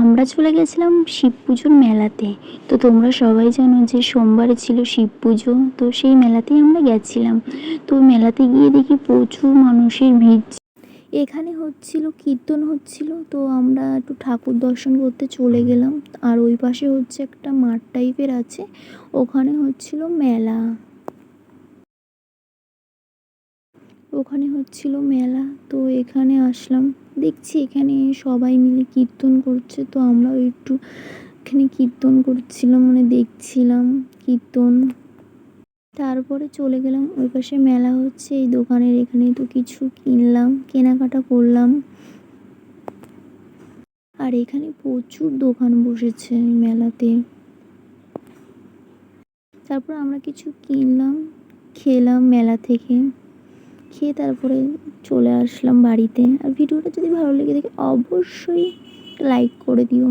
আমরা চলে গেছিলাম শিব পুজোর মেলাতে। তো তোমরা সবাই জানো যে সোমবারে ছিল শিব পুজো, তো সেই মেলাতেই আমরা গেছিলাম। তো মেলাতে গিয়ে দেখি প্রচুর মানুষের ভিড় এখানে হচ্ছিল, কীর্তন হচ্ছিল, তো আমরা একটু ঠাকুর দর্শন করতে চলে গেলাম। আর ওই পাশে হচ্ছে একটা মাঠ টাইপের আছে, ওখানে হচ্ছিল মেলা। ওখানে হচ্ছিল মেলা, তো এখানে আসলাম। দেখছি এখানে সবাই মিলে কীর্তন করছে, তো আমরাও একটু এখানে কীর্তন করছিলাম মানে দেখছিলাম কীর্তন। তারপরে চলে গেলাম, ওই পাশে মেলা হচ্ছে, এই দোকানের এখানে তো কিছু কিনলাম, কেনাকাটা করলাম। আর এখানে প্রচুর দোকান বসেছে মেলাতে। তারপর আমরা কিছু কিনলাম, খেলাম মেলা থেকে। খেয়ে তারপরে চলে আসলাম বাড়িতে। আর ভিডিওটা যদি ভালো লেগে থাকে, অবশ্যই লাইক করে দিও।